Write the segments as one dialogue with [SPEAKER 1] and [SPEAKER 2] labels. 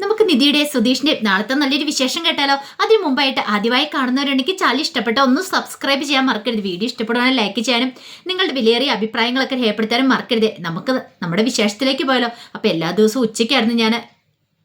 [SPEAKER 1] നമുക്ക് നിധിയുടെ സുധീഷിന്റെ നാളത്തെ നല്ലൊരു വിശേഷം കേട്ടാലോ? അതിനു മുമ്പായിട്ട് ആദ്യമായി കാണുന്നവരുണ്ടെങ്കിൽ ചാനൽ ഇഷ്ടപ്പെട്ട ഒന്ന് സബ്സ്ക്രൈബ് ചെയ്യാൻ മറക്കരുത്. വീഡിയോ ഇഷ്ടപ്പെടുവാനും ലൈക്ക് ചെയ്യാനും നിങ്ങളുടെ വിലയേറിയ അഭിപ്രായങ്ങളൊക്കെ രേഖപ്പെടുത്താനും മറക്കരുത്. നമുക്ക് നമ്മുടെ വിശേഷത്തിലേക്ക് പോയാലോ. അപ്പോൾ എല്ലാ ദിവസവും ഉച്ചയ്ക്കായിരുന്നു ഞാൻ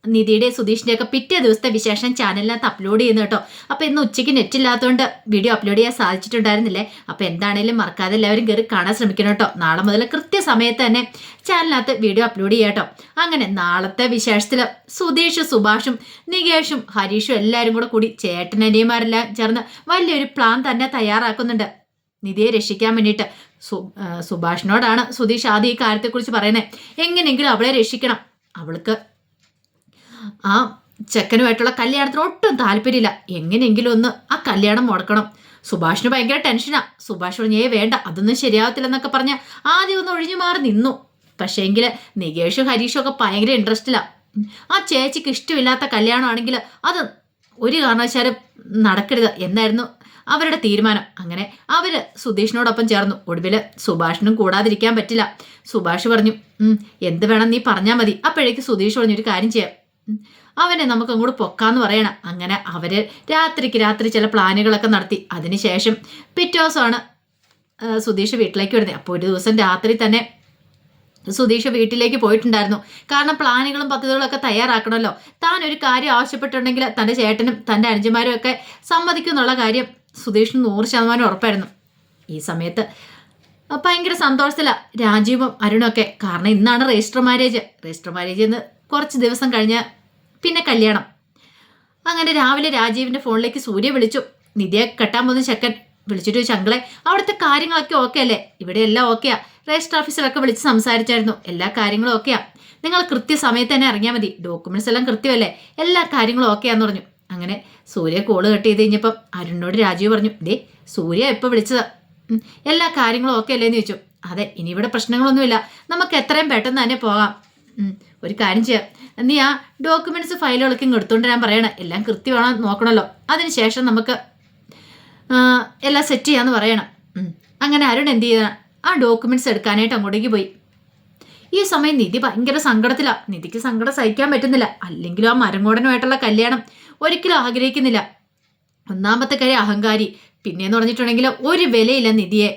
[SPEAKER 1] നിധിയുടെ സുധീഷിന്റെ ഒക്കെ പിറ്റേ ദിവസത്തെ വിശേഷം ചാനലിനകത്ത് അപ്ലോഡ് ചെയ്യുന്നു കേട്ടോ. അപ്പോൾ ഇന്ന് ഉച്ചയ്ക്ക് നെറ്റ് ഇല്ലാത്തതുകൊണ്ട് വീഡിയോ അപ്ലോഡ് ചെയ്യാൻ സാധിച്ചിട്ടുണ്ടായിരുന്നില്ലേ? അപ്പോൾ എന്താണേലും മറക്കാതെ എല്ലാവരും കയറി കാണാൻ ശ്രമിക്കണം കേട്ടോ. നാളെ മുതൽ കൃത്യസമയത്ത് തന്നെ ചാനലിനകത്ത് വീഡിയോ അപ്ലോഡ് ചെയ്യാം കേട്ടോ. അങ്ങനെ നാളത്തെ വിശേഷത്തിൽ സുധീഷ് സുഭാഷും നികേഷും ഹരീഷും എല്ലാവരും കൂടെ കൂടി ചേട്ടനനിയന്മാരെല്ലാം ചേർന്ന് വലിയൊരു പ്ലാൻ തന്നെ തയ്യാറാക്കുന്നുണ്ട്. നിധിയെ രക്ഷിക്കാൻ വേണ്ടിയിട്ട്. സു സുഭാഷിനോടാണ് സുധീഷ് ആദ്യം ഈ കാര്യത്തെക്കുറിച്ച് പറയുന്നത് എങ്ങനെയെങ്കിലും അവളെ രക്ഷിക്കണം. അവൾക്ക് ആ ചെക്കനുമായിട്ടുള്ള കല്യാണത്തിന് ഒട്ടും താല്പര്യമില്ല. എങ്ങനെയെങ്കിലും ഒന്ന് ആ കല്യാണം മുടക്കണം. സുഭാഷിന് ഭയങ്കര ടെൻഷനാ. സുഭാഷ് പറഞ്ഞു ഏ വേണ്ട അതൊന്നും ശരിയാവത്തില്ലെന്നൊക്കെ പറഞ്ഞ് ആദ്യം ഒന്ന് ഒഴിഞ്ഞു മാറി നിന്നു. പക്ഷേങ്കിൽ നികേഷും ഹരീഷും ഒക്കെ ഭയങ്കര ഇൻട്രസ്റ്റിലാണ് ആ ചേച്ചിക്ക് ഇഷ്ടമില്ലാത്ത കല്യാണമാണെങ്കിൽ അത് ഒരു കാരണവശാലും നടക്കരുത് എന്നായിരുന്നു അവരുടെ തീരുമാനം. അങ്ങനെ അവർ സുധീഷിനോടൊപ്പം ചേർന്നു. ഒടുവിൽ സുഭാഷിനും കൂടാതിരിക്കാൻ പറ്റില്ല. സുഭാഷ് പറഞ്ഞു എന്ത് വേണം നീ പറഞ്ഞാൽ മതി. അപ്പോഴേക്ക് സുധീഷ് പറഞ്ഞു ഒരു കാര്യം ചെയ്യാം. അവനെ നമുക്ക് അങ്ങോട്ട് പൊക്കാന്ന് പറയണം. അങ്ങനെ അവർ രാത്രിക്ക് രാത്രി ചില പ്ലാനുകളൊക്കെ നടത്തി. അതിനുശേഷം പിറ്റേ ദിവസമാണ് സുധീഷ് വീട്ടിലേക്ക് വരുന്നത്. അപ്പോൾ ഒരു ദിവസം രാത്രി തന്നെ സുധീഷ് വീട്ടിലേക്ക് പോയിട്ടുണ്ടായിരുന്നു. കാരണം പ്ലാനുകളും പദ്ധതികളും ഒക്കെ തയ്യാറാക്കണമല്ലോ. താൻ ഒരു കാര്യം ആവശ്യപ്പെട്ടിട്ടുണ്ടെങ്കിൽ തന്റെ ചേട്ടനും തന്റെ അനുജന്മാരും ഒക്കെ സമ്മതിക്കും എന്നുള്ള കാര്യം സുധീഷിന് നൂറ് ശതമാനം ഉറപ്പായിരുന്നു. ഈ സമയത്ത് ഭയങ്കര സന്തോഷത്തിലാണ് രാജീവും അരുണൊക്കെ കാരണം ഇന്നാണ് രജിസ്റ്റർ മാരേജ്. രജിസ്റ്റർ മാരേജ് എന്ന് കുറച്ച് ദിവസം കഴിഞ്ഞ് പിന്നെ കല്യാണം. അങ്ങനെ രാവിലെ രാജീവിന്റെ ഫോണിലേക്ക് സൂര്യ വിളിച്ചു. നിധിയെ കെട്ടാൻ പോകുന്ന ചെക്കൻ വിളിച്ചിട്ട് ചങ്കളെ അവിടുത്തെ കാര്യങ്ങളൊക്കെ ഓക്കെ അല്ലേ? ഇവിടെ എല്ലാം ഓക്കെയാ രജിസ്റ്റർ ഓഫീസിലൊക്കെ വിളിച്ച് സംസാരിച്ചായിരുന്നു. എല്ലാ കാര്യങ്ങളും ഓക്കെയാ നിങ്ങൾ കൃത്യസമയത്ത് തന്നെ ഇറങ്ങിയാൽ മതി. ഡോക്യുമെന്റ്സ് എല്ലാം കൃത്യമല്ലേ? എല്ലാ കാര്യങ്ങളും ഓക്കെയാന്ന് പറഞ്ഞു. അങ്ങനെ സൂര്യ കോൾ കട്ട് ചെയ്ത് കഴിഞ്ഞപ്പം അരുണിനോട് രാജീവ് പറഞ്ഞു ദേ സൂര്യ എപ്പോൾ വിളിച്ചതാ? എല്ലാ കാര്യങ്ങളും ഓക്കെ അല്ലേന്ന് ചോദിച്ചു. അതെ ഇനി ഇവിടെ പ്രശ്നങ്ങളൊന്നുമില്ല. നമുക്ക് എത്രയും പെട്ടെന്ന് തന്നെ പോകാം. ഒരു കാര്യം ചെയ്യാം. നീ ആ ഡോക്യുമെന്റ്സ് ഫയലുകളൊക്കെ എടുത്തുകൊണ്ട് ഞാൻ പറയണം. എല്ലാം കൃത്യമാണോ നോക്കണമല്ലോ അതിനുശേഷം നമുക്ക് എല്ലാം സെറ്റ് ചെയ്യാന്ന് പറയണം. അങ്ങനെ അരുൺ എന്ത് ചെയ്ത? ആ ഡോക്യുമെന്റ്സ് എടുക്കാനായിട്ട് അങ്ങോട്ടേക്ക് പോയി. ഈ സമയം നിധി ഭയങ്കര സങ്കടത്തിലാണ് നിധിക്ക് സങ്കടം സഹിക്കാൻ പറ്റുന്നില്ല. അല്ലെങ്കിലും ആ മരങ്കോടനുമായിട്ടുള്ള കല്യാണം ഒരിക്കലും ആഗ്രഹിക്കുന്നില്ല. ഒന്നാമത്തെ കാര്യം അഹങ്കാരി. പിന്നെയെന്ന് പറഞ്ഞിട്ടുണ്ടെങ്കിൽ ഒരു വിലയില്ല നിധിയെ.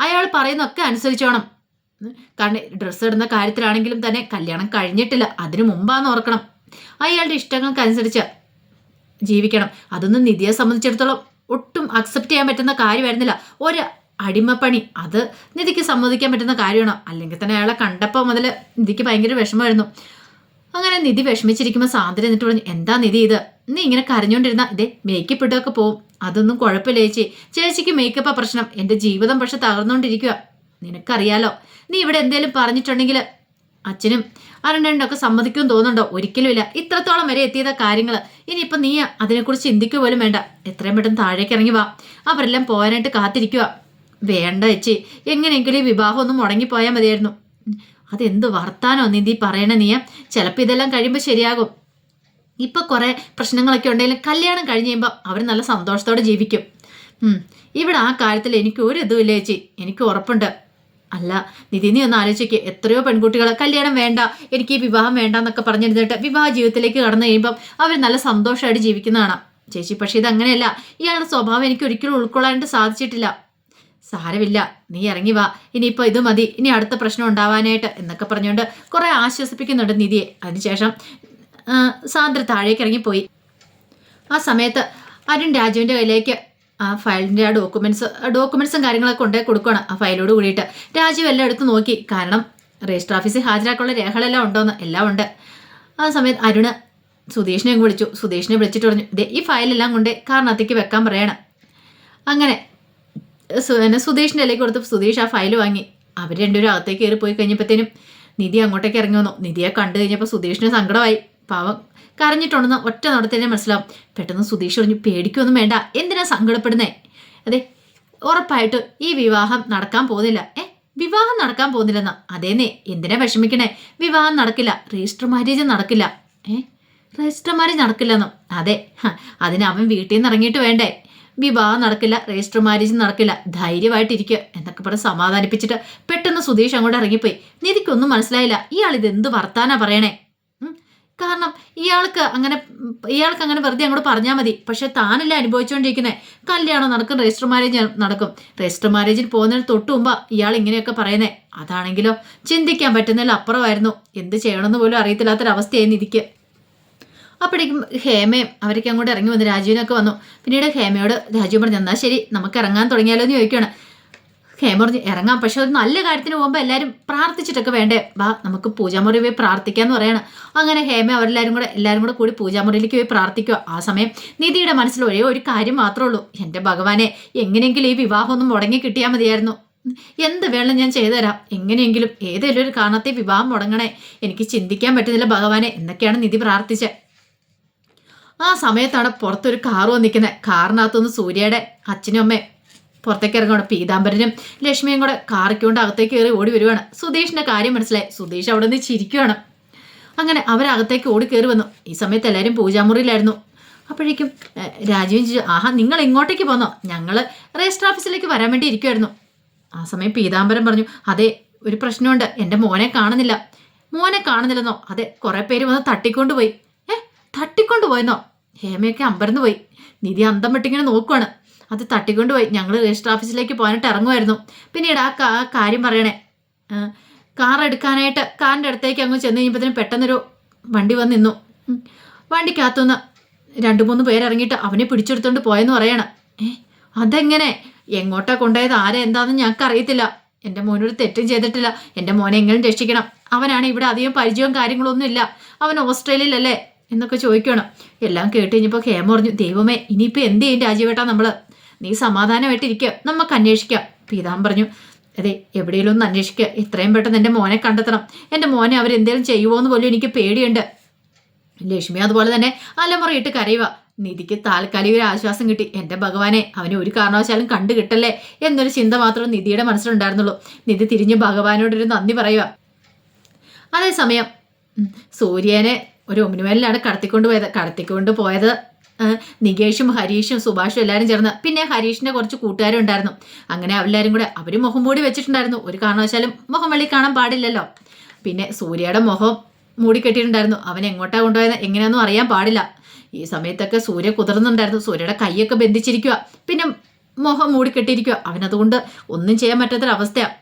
[SPEAKER 1] അയാൾ പറയുന്നൊക്കെ അനുസരിച്ചോണം. കാരണം ഡ്രസ്സ് ഇടുന്ന കാര്യത്തിലാണെങ്കിലും തന്നെ കല്യാണം കഴിഞ്ഞിട്ടില്ല. അതിനു മുമ്പാന്ന് ഓർക്കണം. അയാളുടെ ഇഷ്ടങ്ങൾക്കനുസരിച്ച് ജീവിക്കണം. അതൊന്നും നിധിയെ സംബന്ധിച്ചിടത്തോളം ഒട്ടും അക്സെപ്റ്റ് ചെയ്യാൻ പറ്റുന്ന കാര്യമായിരുന്നില്ല. ഒരു അടിമപ്പണി അത് നിധിക്ക് സമ്മതിക്കാൻ പറ്റുന്ന കാര്യമാണ്? അല്ലെങ്കിൽ തന്നെ അയാളെ കണ്ടപ്പോൾ മുതൽ നിധിക്ക് ഭയങ്കര വിഷമമായിരുന്നു. അങ്ങനെ നിധി വിഷമിച്ചിരിക്കുമ്പോൾ സാന്ദ്ര എന്നിട്ട് പറഞ്ഞു എന്താ നിധി ഇത്? നീ ഇങ്ങനെ കരഞ്ഞുകൊണ്ടിരുന്ന ഇതേ മേക്കപ്പ് ഇട്ടൊക്കെ പോവും. അതൊന്നും കുഴപ്പമില്ല ചേച്ചി. ചേച്ചിക്ക് മേക്കപ്പാണ് പ്രശ്നം. എന്റെ ജീവിതം പക്ഷെ തകർന്നുകൊണ്ടിരിക്കുക നിനക്കറിയാലോ. നീ ഇവിടെ എന്തേലും പറഞ്ഞിട്ടുണ്ടെങ്കിൽ അച്ഛനും അരുണനൊക്കെ സമ്മതിക്കും തോന്നുന്നുണ്ടോ? ഒരിക്കലുമില്ല. ഇത്രത്തോളം വരെ എത്തിയത കാര്യങ്ങൾ ഇനിയിപ്പോൾ നീ അതിനെക്കുറിച്ച് ചിന്തിക്കുക പോലും വേണ്ട. എത്രയും പെട്ടെന്ന് താഴേക്ക് ഇറങ്ങി വാ. അവരെല്ലാം പോകാനായിട്ട് കാത്തിരിക്കുക. വേണ്ട ചേച്ചി. എങ്ങനെയെങ്കിലും ഈ വിവാഹം ഒന്ന് മുടങ്ങിപ്പോയാൽ മതിയായിരുന്നു. അതെന്ത് വർത്താനോ നിധി പറയണ നീയ? ചിലപ്പോൾ ഇതെല്ലാം കഴിയുമ്പോൾ ശരിയാകും. ഇപ്പൊ കുറെ പ്രശ്നങ്ങളൊക്കെ ഉണ്ടെങ്കിലും കല്യാണം കഴിഞ്ഞ് കഴിയുമ്പോൾ അവർ നല്ല സന്തോഷത്തോടെ ജീവിക്കും. ഇവിടെ ആ കാര്യത്തിൽ എനിക്ക് ഒരു ഇതുമില്ല ചേച്ചി. എനിക്ക് ഉറപ്പുണ്ട്. അല്ല നിധി നീ ഒന്ന് ആലോചിക്കുക എത്രയോ പെൺകുട്ടികൾ കല്യാണം വേണ്ട എനിക്ക് വിവാഹം വേണ്ട എന്നൊക്കെ പറഞ്ഞിരുന്നിട്ട് വിവാഹ ജീവിതത്തിലേക്ക് കടന്നു കഴിയുമ്പം അവർ നല്ല സന്തോഷമായിട്ട് ജീവിക്കുന്നതാണ്. ചേച്ചി പക്ഷേ ഇത് അങ്ങനെയല്ല ഇയാളുടെ സ്വഭാവം എനിക്ക് ഒരിക്കലും ഉൾക്കൊള്ളാനായിട്ട് സാധിച്ചിട്ടില്ല. സാരമില്ല. നീ ഇറങ്ങി വാ. ഇനിയിപ്പോൾ ഇത് മതി. ഇനി അടുത്ത പ്രശ്നം ഉണ്ടാവാനായിട്ട് എന്നൊക്കെ പറഞ്ഞുകൊണ്ട് കുറെ ആശ്വസിപ്പിക്കുന്നുണ്ട് നിധിയെ. അതിനുശേഷം സാന്ദ്ര താഴേക്ക് ഇറങ്ങിപ്പോയി. ആ സമയത്ത് അരുൺ രാജുവിന്റെ കയ്യിലേക്ക് ആ ഫയലിന്റെ ആ ഡോക്യുമെന്റ്സ് ഡോക്യുമെന്റ്സും കാര്യങ്ങളൊക്കെ കൊണ്ടുപോയി കൊടുക്കുകയാണ് ആ ഫയലോട് കൂടിയിട്ട്. രാജീവ് എല്ലാം എടുത്ത് നോക്കി. കാരണം രജിസ്റ്റർ ഓഫീസിൽ ഹാജരാക്കാനുള്ള രേഖകളെല്ലാം ഉണ്ടോയെന്ന് എല്ലാം ഉണ്ട്. ആ സമയത്ത് അരുണ് സുധീഷിനെ വിളിച്ചു. സുധീഷിനെ വിളിച്ചിട്ട് പറഞ്ഞു ഇതേ ഈ ഫയലെല്ലാം കൊണ്ട് കാരണത്തേക്ക് വെക്കാൻ പറയണം. അങ്ങനെ എന്നെ സുധീഷിന്റെ ഇലയ്ക്ക് കൊടുത്ത് സുധീഷ് ആ ഫയൽ വാങ്ങി. അവർ രണ്ടുപേരും അകത്തേക്ക് കയറി പോയി കഴിഞ്ഞപ്പോഴത്തേനും നിധി അങ്ങോട്ടേക്ക് ഇറങ്ങി വന്നു. നിധിയെ കണ്ടു കഴിഞ്ഞപ്പോൾ സുധീഷിന് സങ്കടമായി. പാവം കരഞ്ഞിട്ടുണ്ടെന്ന് ഒറ്റ നടത്തേനെ മനസ്സിലാവും. പെട്ടെന്ന് സുധീഷ് പറഞ്ഞു പേടിക്കൊന്നും വേണ്ട. എന്തിനാ സങ്കടപ്പെടുന്നേ? അതെ ഉറപ്പായിട്ട് ഈ വിവാഹം നടക്കാൻ പോകുന്നില്ല. ഏ വിവാഹം നടക്കാൻ പോകുന്നില്ലെന്ന? അതേന്നേ എന്തിനാ വിഷമിക്കണേ? വിവാഹം നടക്കില്ല. രജിസ്റ്റർ മാരേജ് നടക്കില്ല. ഏ രജിസ്റ്റർ മാരേജ് നടക്കില്ലെന്നും. അതെ അതിന് അവൻ വീട്ടിൽ നിന്ന് ഇറങ്ങിയിട്ട് വേണ്ടേ? വിവാഹം നടക്കില്ല രജിസ്റ്റർ മാരേജ് നടക്കില്ല. ധൈര്യമായിട്ടിരിക്കുക. എന്നൊക്കെ പറഞ്ഞ് സമാധാനിപ്പിച്ചിട്ട് പെട്ടെന്ന് സുധീഷ് അങ്ങോട്ട് ഇറങ്ങിപ്പോയി. നിധിക്കൊന്നും മനസ്സിലായില്ല. ഇയാൾ എന്ത് വർത്താനാ പറയണേ? കാരണം ഇയാൾക്ക് അങ്ങനെ ഇയാൾക്ക് അങ്ങനെ വെറുതെ അങ്ങോട്ട് പറഞ്ഞാൽ മതി. പക്ഷെ താനല്ല അനുഭവിച്ചുകൊണ്ടിരിക്കുന്നത് കല്യാണം നടക്കും രജിസ്റ്റർ മാരേജ് നടക്കും. രജിസ്റ്റർ മാരേജിൽ പോകുന്നതിന് തൊട്ട് മുമ്പ് ഇയാൾ ഇങ്ങനെയൊക്കെ പറയുന്നേ. അതാണെങ്കിലോ? ചിന്തിക്കാൻ പറ്റുന്നതിൽ അപ്പുറമായിരുന്നു. എന്ത് ചെയ്യണമെന്ന് പോലും അറിയത്തില്ലാത്തൊരവസ്ഥയായിരുന്നു ഇരിക്കുക അപ്പോഴേക്കും ഹേമയും അവരൊക്കെ അങ്ങോട്ട് ഇറങ്ങി വന്ന് രാജുവിനൊക്കെ വന്നു. പിന്നീട് ഹേമയോട് രാജു പറഞ്ഞു എന്നാൽ ശരി നമുക്ക് ഇറങ്ങാൻ തുടങ്ങിയാലോ എന്ന് ചോദിക്കുകയാണ്. ഹേമ ഇറങ്ങാം. പക്ഷെ ഒരു നല്ല കാര്യത്തിന് പോകുമ്പോൾ എല്ലാവരും പ്രാർത്ഥിച്ചിട്ടൊക്കെ വേണ്ടേ? വാ നമുക്ക് പൂജാമുറി പോയി പ്രാർത്ഥിക്കാന്ന് പറയാണ്. അങ്ങനെ ഹേമ അവരെല്ലാവരും കൂടെ എല്ലാവരും കൂടെ കൂടി പൂജാമുറിയിലേക്ക് പോയി പ്രാർത്ഥിക്കുക ആ സമയം നിധിയുടെ മനസ്സിൽ ഒരേ ഒരു കാര്യം മാത്രമേ ഉള്ളൂ. എന്റെ ഭഗവാനെ എങ്ങനെയെങ്കിലും ഈ വിവാഹം ഒന്ന് മുടങ്ങി കിട്ടിയാൽ മതിയായിരുന്നു. എന്ത് വേണം ഞാൻ ചെയ്തുതരാം. എങ്ങനെയെങ്കിലും ഏതെങ്കിലും ഒരു കാരണത്തെ വിവാഹം മുടങ്ങണേ. എനിക്ക് ചിന്തിക്കാൻ പറ്റുന്നില്ല ഭഗവാനെ എന്നൊക്കെയാണ് നിധി പ്രാർത്ഥിച്ചത് ആ സമയത്താണ് പുറത്തൊരു കാറ് വന്നിരിക്കുന്നത്. കാറിനകത്തുനിന്ന് സൂര്യയുടെ അച്ഛനും അമ്മയും പുറത്തേക്ക് ഇറങ്ങുകൊണ്ട് പീതാംബരനും ലക്ഷ്മിയും കൂടെ കാറിക്കൊണ്ട് അകത്തേക്ക് കയറി ഓടി വരുവാണ്. സുധീഷിന്റെ കാര്യം മനസ്സിലായി. സുധീഷ് അവിടെ നിന്ന് ചിരിക്കുവാണ്. അങ്ങനെ അവരകത്തേക്ക് ഓടി കയറി വന്നു. ഈ സമയത്ത് എല്ലാവരും പൂജാമുറിയിലായിരുന്നു. അപ്പോഴേക്കും രാജീവൻ ചോദിച്ചു ആഹാ നിങ്ങൾ ഇങ്ങോട്ടേക്ക് പോന്നോ? ഞങ്ങൾ രജിസ്റ്റർ ഓഫീസിലേക്ക് വരാൻ വേണ്ടി ഇരിക്കുമായിരുന്നു ആ സമയം പീതാംബരം പറഞ്ഞു അതെ ഒരു പ്രശ്നമുണ്ട്. എന്റെ മോനെ കാണുന്നില്ല. മോനെ കാണുന്നില്ലെന്നോ? അതെ കുറേ പേര് വന്ന് തട്ടിക്കൊണ്ടുപോയി ഏ തട്ടിക്കൊണ്ടുപോയെന്നോ ഹേമയൊക്കെ അമ്പരന്ന് പോയി. നിധി അന്തം വിട്ടിങ്ങനെ നോക്കുവാണ്. അത് തട്ടിക്കൊണ്ടുപോയി ഞങ്ങൾ രജിസ്റ്റർ ഓഫീസിലേക്ക് പോകാനായിട്ട് ഇറങ്ങുമായിരുന്നു. പിന്നീട് ആ കാര്യം പറയണേ. കാർ എടുക്കാനായിട്ട് കാറിന്റെ അടുത്തേക്ക് അങ്ങ് ചെന്ന് കഴിഞ്ഞപ്പോഴത്തേനും പെട്ടെന്നൊരു വണ്ടി വന്ന് നിന്നു. വണ്ടിക്കകത്തുനിന്ന് രണ്ട് മൂന്ന് പേരിറങ്ങിയിട്ട് അവനെ പിടിച്ചെടുത്തോണ്ട് പോയെന്ന് പറയണം. ഏ അതെങ്ങനെ? എങ്ങോട്ടാ കൊണ്ടുപോയത്? ആരെ? എന്താണെന്ന് ഞങ്ങൾക്ക് അറിയത്തില്ല എന്റെ മോനൊരു തെറ്റും ചെയ്തിട്ടില്ല. എന്റെ മോനെ എങ്ങനെയും രക്ഷിക്കണം. അവനാണ് ഇവിടെ അധികം പരിചയവും കാര്യങ്ങളൊന്നും ഇല്ല. അവൻ ഓസ്ട്രേലിയയിലല്ലേ? എന്നൊക്കെ ചോദിക്കണം എല്ലാം കേട്ട് കഴിഞ്ഞപ്പോൾ ഹേമ ദൈവമേ ഇനിയിപ്പോൾ എന്ത് ചെയ്യും രാജീവേട്ടാ നമ്മൾ നീ സമാധാനമായിട്ടിരിക്കുക നമുക്ക് അന്വേഷിക്കാം. പീതാൻ പറഞ്ഞു അതെ എവിടെയെങ്കിലും ഒന്ന് അന്വേഷിക്കുക എത്രയും പെട്ടെന്ന് എന്റെ മോനെ കണ്ടെത്തണം. എന്റെ മോനെ അവരെന്തേലും ചെയ്യുമോ എന്ന് പോലും എനിക്ക് പേടിയുണ്ട്. ലക്ഷ്മി അതുപോലെ തന്നെ അലമുറയിട്ട് കരയുക. നിധിക്ക് താൽക്കാലിക ഒരു ആശ്വാസം കിട്ടി. എന്റെ ഭഗവാനെ അവനെ ഒരു കാരണവശാലും കണ്ടു കിട്ടല്ലേ? എന്നൊരു ചിന്ത മാത്രം നിധിയുടെ മനസ്സിലുണ്ടായിരുന്നുള്ളൂ. നിധി തിരിഞ്ഞ് ഭഗവാനോടൊരു നന്ദി പറയുക. അതേസമയം സൂര്യനെ ഒരു ഒമിനുമേലിലാണ് കടത്തിക്കൊണ്ട് പോയത് കടത്തിക്കൊണ്ട് പോയത് നികേഷും ഹരീഷും സുഭാഷും എല്ലാവരും ചേർന്ന് പിന്നെ ഹരീഷിന്റെ കുറച്ച് കൂട്ടുകാരും ഉണ്ടായിരുന്നു അങ്ങനെ അവരെല്ലാവരും കൂടെ അവർ മുഖം മൂടി വെച്ചിട്ടുണ്ടായിരുന്നു. ഒരു കാരണവശാലും മുഖം വെളി കാണാൻ പാടില്ലല്ലോ. പിന്നെ സൂര്യയുടെ മുഖം മൂടി കെട്ടിയിട്ടുണ്ടായിരുന്നു. അവൻ എങ്ങോട്ടാ കൊണ്ടുപോയത് എങ്ങനെയാണെന്നും അറിയാൻ പാടില്ല. ഈ സമയത്തൊക്കെ സൂര്യ കുതിർന്നുണ്ടായിരുന്നു. സൂര്യയുടെ കൈയൊക്കെ ബന്ധിച്ചിരിക്കുക പിന്നെ മുഖം മൂടിക്കെട്ടിയിരിക്കുക അവനതുകൊണ്ട് ഒന്നും ചെയ്യാൻ പറ്റാത്തൊരവസ്ഥയാണ്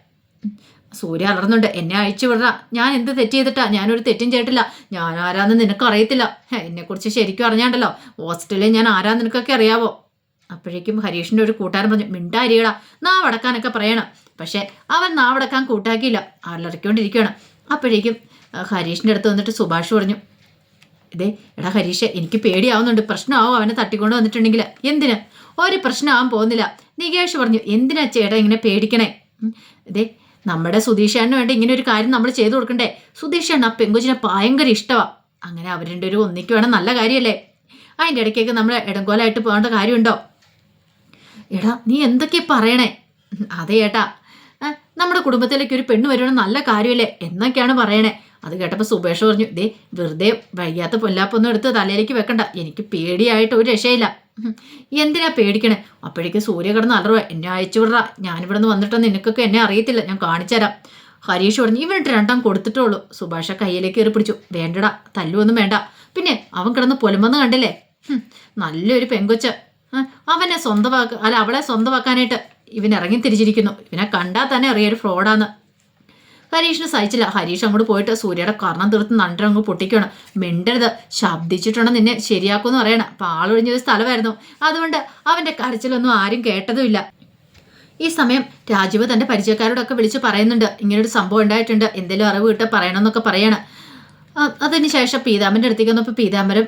[SPEAKER 1] സൂര്യ അലർന്നുണ്ട് എന്നെ അഴിച്ചു വിടറ. ഞാൻ എന്ത് തെറ്റ് ചെയ്തിട്ടാ? ഞാനൊരു തെറ്റും ചെയ്തിട്ടില്ല. ഞാൻ ആരാന്ന് നിനക്ക് അറിയത്തില്ല എന്നെക്കുറിച്ച് ശരിക്കും അറിഞ്ഞാണ്ടല്ലോ. ഹോസ്റ്റലിൽ ഞാൻ ആരാന്ന് നിനക്കൊക്കെ അറിയാവോ? അപ്പോഴേക്കും ഹരീഷിന്റെ ഒരു കൂട്ടുകാരൻ പറഞ്ഞു മിണ്ടാരിയടാ. നാവടക്കാനൊക്കെ പറയണം. പക്ഷേ അവൻ നാവടക്കാൻ കൂട്ടാക്കിയില്ല. അലറിക്കൊണ്ടിരിക്കുകയാണ്. അപ്പോഴേക്കും ഹരീഷിന്റെ അടുത്ത് വന്നിട്ട് സുഭാഷ് പറഞ്ഞു ഇതേ എടാ ഹരീഷ് എനിക്ക് പേടിയാവുന്നുണ്ട്. പ്രശ്നമാവും അവനെ തട്ടിക്കൊണ്ട് വന്നിട്ടുണ്ടെങ്കിൽ എന്തിന്? ഒരു പ്രശ്നമാവാൻ പോകുന്നില്ല. നികേഷ് പറഞ്ഞു എന്തിനാ ചേട്ടാ ഇങ്ങനെ പേടിക്കണേ? ഇതേ നമ്മുടെ സുധീഷേണ്ണന് വേണ്ട ഇങ്ങനെ ഒരു കാര്യം നമ്മൾ ചെയ്തു കൊടുക്കണ്ടേ? സുധീഷേണ്ണ ആ പെങ്കുച്ചിനെ ഭയങ്കര ഇഷ്ടമാ അങ്ങനെ അവർ രണ്ടുപേരും ഒന്നിക്കുവാണ് നല്ല കാര്യമല്ലേ അതിന്റെ ഇടയ്ക്കൊക്കെ നമ്മൾ ഇടങ്കോലായിട്ട് പോകേണ്ട കാര്യമുണ്ടോ? എടാ നീ എന്തൊക്കെയാ പറയണേ? അതെ ഏട്ടാ. നമ്മുടെ കുടുംബത്തിലേക്ക് ഒരു പെണ്ണ് വരുവാണ് നല്ല കാര്യമല്ലേ? എന്നൊക്കെയാണ് പറയണേ. അത് കേട്ടപ്പോൾ സുബേഷ് പറഞ്ഞു ദേ വെറുതെ വയ്യാത്ത പൊല്ലാപ്പൊന്നും എടുത്ത് തലയിലേക്ക് വെക്കണ്ട. എനിക്ക് പേടിയായിട്ട് ഒരു രക്ഷയില്ല. എന്തിനാ പേടിക്കണേ? അപ്പോഴേക്ക് സൂര്യ കിടന്ന് അലറുക എന്നെ അയച്ചു വിടറ. ഞാനിവിടെ നിന്ന് നിനക്കൊക്കെ എന്നെ അറിയത്തില്ല. ഞാൻ കാണിച്ചുതരാം ഹരീഷ് പറഞ്ഞു ഇവനിട്ട് രണ്ടാം കൊടുത്തിട്ടുള്ളൂ സുഭാഷ കയ്യിലേക്ക് കയറി പിടിച്ചു. വേണ്ടടാ തല്ലുവൊന്നും വേണ്ട. പിന്നെ അവൻ കിടന്ന് പൊലുമെന്ന് കണ്ടില്ലേ? നല്ലൊരു പെങ്കൊച്ച്. അവനെ സ്വന്തമാക്ക അല്ല അവളെ സ്വന്തമാക്കാനായിട്ട് ഇവൻ ഇറങ്ങി തിരിച്ചിരിക്കുന്നു. ഇവനെ കണ്ടാൽ തന്നെ അറിയൊരു ഫ്രോഡാന്ന്. ഹരീഷിന് സഹിച്ചില്ല. ഹരീഷ് അങ്ങോട്ട് പോയിട്ട് സൂര്യയുടെ കർണം തീർത്ത് നണ്ടൻ അങ്ങ് പൊട്ടിക്കണം മിണ്ടരുത്. ശബ്ദിച്ചിട്ടുണ്ടെന്ന് നിന്നെ. ശരിയാക്കുമെന്ന് പറയണം. അപ്പൊ ആളൊഴിഞ്ഞൊരു സ്ഥലമായിരുന്നു. അതുകൊണ്ട് അവന്റെ കരച്ചിലൊന്നും ആരും കേട്ടതുമില്ല. ഈ സമയം രാജീവ് തന്റെ പരിചയക്കാരോടൊക്കെ വിളിച്ച് പറയുന്നുണ്ട്. ഇങ്ങനൊരു സംഭവം ഉണ്ടായിട്ടുണ്ട്. എന്തെങ്കിലും അറിവ് കിട്ടാൻ പറയണമെന്നൊക്കെ പറയാണ്. അതിന് ശേഷം പീതാമ്പന്റെ അടുത്തേക്ക് വന്നപ്പോൾ പീതാംബരം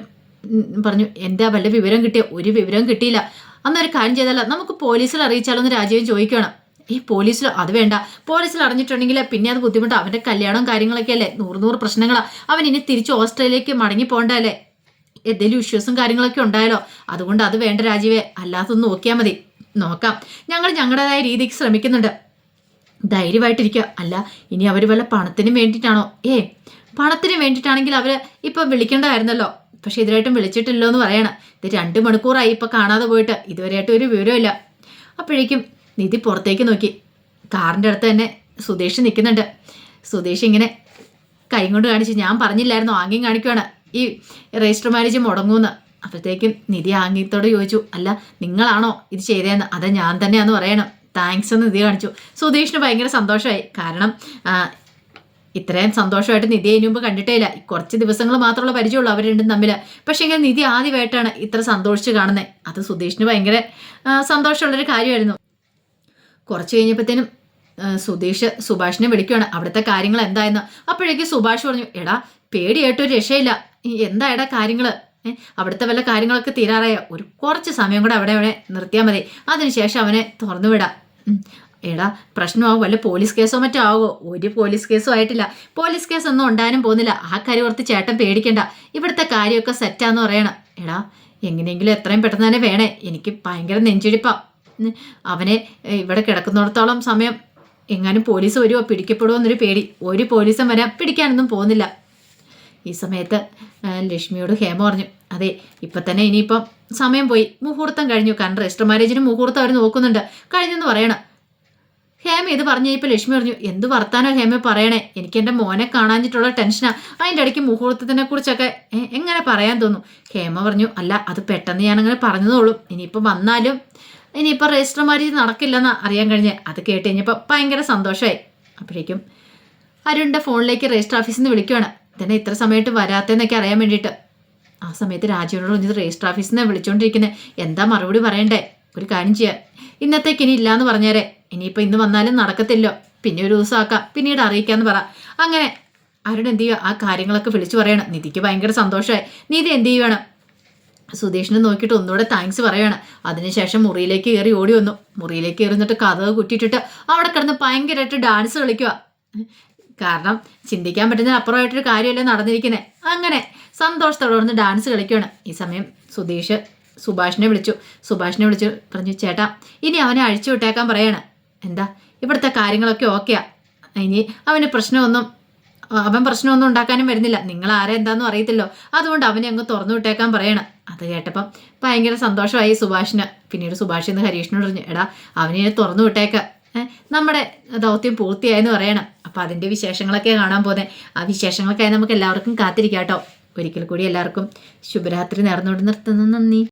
[SPEAKER 1] പറഞ്ഞു എന്താ വല്ല വിവരം കിട്ടിയ? ഒരു വിവരം കിട്ടിയില്ല. അന്നൊരു കാര്യം ചെയ്താലോ? നമുക്ക് പോലീസിൽ അറിയിച്ചാലോ? എന്ന് രാജീവ് ചോദിക്കുകയാണ്. ഈ പോലീസിൽ അത് വേണ്ട. പോലീസിൽ അറിഞ്ഞിട്ടുണ്ടെങ്കിൽ പിന്നെ അത് ബുദ്ധിമുട്ടാണ് അവന്റെ കല്യാണവും കാര്യങ്ങളൊക്കെ അല്ലേ നൂറ് നൂറ് പ്രശ്നങ്ങളാണ് അവൻ ഇനി തിരിച്ച് ഓസ്ട്രേലിയക്ക് മടങ്ങി പോകണ്ടല്ലേ എന്തെങ്കിലും ഇഷ്യൂസും കാര്യങ്ങളൊക്കെ ഉണ്ടായാലോ? അതുകൊണ്ട് അത് വേണ്ട രാജീവേ. അല്ലാത്തൊന്ന് നോക്കിയാൽ മതി. നോക്കാം. ഞങ്ങൾ ഞങ്ങളുടേതായ രീതിക്ക് ശ്രമിക്കുന്നുണ്ട്. ധൈര്യമായിട്ടിരിക്കുക അല്ല ഇനി അവർ വല്ല പണത്തിന് വേണ്ടിയിട്ടാണോ? ഏ പണത്തിന് വേണ്ടിയിട്ടാണെങ്കിൽ അവർ ഇപ്പം വിളിക്കേണ്ടതായിരുന്നല്ലോ. പക്ഷെ ഇതിനായിട്ടും വിളിച്ചിട്ടില്ലോ എന്ന് പറയണം. ഇത് രണ്ട് മണിക്കൂറായി ഇപ്പം കാണാതെ പോയിട്ട്. ഇതുവരെയായിട്ടും ഒരു വിവരമില്ല അപ്പോഴേക്കും നിധി പുറത്തേക്ക് നോക്കി. കാറിന്റെ അടുത്ത് തന്നെ സുധേഷ് നിൽക്കുന്നുണ്ട്. സുധേഷ് ഇങ്ങനെ കൈ കൊണ്ട് കാണിച്ച് ഞാൻ പറഞ്ഞില്ലായിരുന്നു ആംഗ്യം കാണിക്കുവാണ്. ഈ രജിസ്റ്റർ മാരേജ് മുടങ്ങൂന്ന്. അപ്പോഴത്തേക്കും നിധി ആംഗ്യത്തോട് ചോദിച്ചു അല്ല നിങ്ങളാണോ ഇത് ചെയ്തതെന്ന്? അതെ ഞാൻ തന്നെയാന്ന് പറയണം. താങ്ക്സ് എന്ന് നിധി കാണിച്ചു. സുധീഷിന് ഭയങ്കര സന്തോഷമായി. കാരണം ഇത്രയും സന്തോഷമായിട്ട് നിധി അതിന് മുമ്പ് കണ്ടിട്ടേ ഇല്ല കുറച്ച് ദിവസങ്ങൾ മാത്രമുള്ള പരിചയമുള്ളൂ അവർ രണ്ടും തമ്മിൽ. പക്ഷേ ഇങ്ങനെ നിധി ആദ്യമായിട്ടാണ് ഇത്ര സന്തോഷിച്ച് കാണുന്നത്. അത് സുധീഷിന് ഭയങ്കര സന്തോഷമുള്ളൊരു കാര്യമായിരുന്നു. കുറച്ച് കഴിഞ്ഞപ്പോഴത്തേനും സുധീഷ് സുഭാഷിനെ വിളിക്കുകയാണ് അവിടുത്തെ കാര്യങ്ങൾ എന്തായെന്ന്. അപ്പോഴേക്ക് സുഭാഷ് പറഞ്ഞു എടാ പേടിയായിട്ടൊരു രക്ഷയില്ല. എന്താ എടാ കാര്യങ്ങൾ അവിടുത്തെ വല്ല കാര്യങ്ങളൊക്കെ തീരാറായ? ഒരു കുറച്ച് സമയം കൂടെ അവിടെ അവിടെ നിർത്തിയാൽ മതി. അതിനുശേഷം അവനെ തുറന്നു വിടാം. എടാ പ്രശ്നമാവും? വല്ല പോലീസ് കേസോ മറ്റോ ആവോ? ഒരു പോലീസ് കേസോ ആയിട്ടില്ല. പോലീസ് കേസ് ഒന്നും ഉണ്ടാനും പോകുന്നില്ല. ആ കാര്യം ഓർത്ത് ചേട്ടൻ പേടിക്കണ്ട. ഇവിടുത്തെ കാര്യമൊക്കെ സെറ്റാന്ന് പറയണം. എടാ എങ്ങനെയെങ്കിലും എത്രയും പെട്ടെന്ന് തന്നെ വേണേ. എനിക്ക് ഭയങ്കര നെഞ്ചിടിപ്പാ. ഉം. അവനെ ഇവിടെ കിടക്കുന്നിടത്തോളം സമയം എങ്ങാനും പോലീസ് വരുമോ പിടിക്കപ്പെടുമോ എന്നൊരു പേടി. ഒരു പോലീസും വരാൻ പിടിക്കാനൊന്നും പോകുന്നില്ല. ഈ സമയത്ത് ലക്ഷ്മിയോട് ഹേമ പറഞ്ഞു അതെ ഇപ്പം തന്നെ ഇനിയിപ്പം സമയം പോയി. മുഹൂർത്തം കഴിഞ്ഞു. കാരണം രജിസ്റ്റർ മാരേജിന് മുഹൂർത്തം അവർ നോക്കുന്നുണ്ട്. കഴിഞ്ഞെന്ന് പറയണം. ഹേമ ഇത് പറഞ്ഞു ഇപ്പം ലക്ഷ്മി പറഞ്ഞു എന്ത് വർത്താനോ ഹേമ പറയണേ? എനിക്ക് എന്റെ മോനെ കാണാഞ്ഞിട്ടുള്ള ടെൻഷനാണ് അതിന്റെ ഇടയ്ക്ക് മുഹൂർത്തത്തിനെ കുറിച്ചൊക്കെ എങ്ങനെ പറയാൻ തോന്നും? ഹേമ പറഞ്ഞു അല്ല അത് പെട്ടെന്ന് ഞാനങ്ങനെ പറഞ്ഞതോളും ഇനിയിപ്പോൾ വന്നാലും ഇനിയിപ്പോൾ രജിസ്റ്റർ മാരേജ് നടക്കില്ലെന്ന് അറിയാൻ കഴിഞ്ഞ്. അത് കേട്ട് കഴിഞ്ഞപ്പോൾ ഭയങ്കര സന്തോഷമായി അപ്പോഴേക്കും അരുണിന്റെ ഫോണിലേക്ക് രജിസ്റ്റർ ഓഫീസിൽ നിന്ന് വിളിക്കുവാണ്. തന്നെ ഇത്ര സമയത്ത് വരാത്തതെന്നൊക്കെ അറിയാൻ വേണ്ടിയിട്ട്. ആ സമയത്ത് രാജുവിനോട് പറഞ്ഞത് രജിസ്റ്റർ ഓഫീസിൽ നിന്ന് വിളിച്ചുകൊണ്ടിരിക്കുന്നത് എന്താ മറുപടി പറയണ്ടേ? ഒരു കാര്യം ചെയ്യാം. ഇന്നത്തേക്ക് ഇനി ഇല്ലയെന്ന് പറഞ്ഞേരെ. ഇനിയിപ്പോൾ ഇന്ന് വന്നാലും നടക്കത്തില്ലോ. പിന്നെ ഒരു ദിവസം ആക്കാം. പിന്നീട് അറിയിക്കാമെന്ന് പറ. അങ്ങനെ അരുൺ എന്ത് ചെയ്യുക ആ കാര്യങ്ങളൊക്കെ വിളിച്ചു പറയണം. നിധിക്ക് ഭയങ്കര സന്തോഷമായി നിധി എന്ത് ചെയ്യുവാണ്? സുധീഷിനെ നോക്കിയിട്ട് ഒന്നുകൂടെ താങ്ക്സ് പറയാണ്. അതിനുശേഷം മുറിയിലേക്ക് കയറി ഓടി വന്നു. മുറിയിലേക്ക് കയറി നിന്നിട്ട് കഥ കുറ്റിയിട്ടിട്ട് അവിടെ കിടന്ന് ഭയങ്കരമായിട്ട് ഡാൻസ് കളിക്കുക കാരണം ചിന്തിക്കാൻ പറ്റുന്ന അപ്പുറമായിട്ടൊരു കാര്യമല്ലേ നടന്നിരിക്കുന്നത് അങ്ങനെ സന്തോഷത്തോടെ വന്ന് ഡാൻസ് കളിക്കുകയാണ് ഈ സമയം സുധീഷ് സുഭാഷിനെ വിളിച്ചു. സുഭാഷിനെ വിളിച്ചു പറഞ്ഞു ചേട്ടാ ഇനി അവനെ അഴിച്ചു വിട്ടേക്കാൻ പറയാണ്. എന്താ? ഇവിടുത്തെ കാര്യങ്ങളൊക്കെ ഓക്കെയാ ഇനി അവന് പ്രശ്നമൊന്നും അവൻ പ്രശ്നമൊന്നും ഉണ്ടാക്കാനും വരുന്നില്ല. നിങ്ങൾ ആരാ എന്താണെന്നും അറിയത്തില്ലോ. അതുകൊണ്ട് അവനെ അങ്ങ് തുറന്നു വിട്ടേക്കാൻ പറയണം. അത് കേട്ടപ്പം ഭയങ്കര സന്തോഷമായി സുഭാഷിന്. പിന്നീട് സുഭാഷ് എന്ന് ഹരീഷിനോട് പറഞ്ഞു എടാ അവനെ തുറന്നു വിട്ടേക്ക. നമ്മുടെ ദൗത്യം പൂർത്തിയായെന്ന് പറയണം. അപ്പം അതിന്റെ വിശേഷങ്ങളൊക്കെ കാണാൻ പോകുന്നത് ആ വിശേഷങ്ങൾക്കായി നമുക്ക് എല്ലാവർക്കും കാത്തിരിക്കാം കേട്ടോ. ഒരിക്കൽ കൂടി എല്ലാവർക്കും ശുഭരാത്രി നേർന്നുകൊണ്ട് നിർത്തുന്നു. നന്ദി.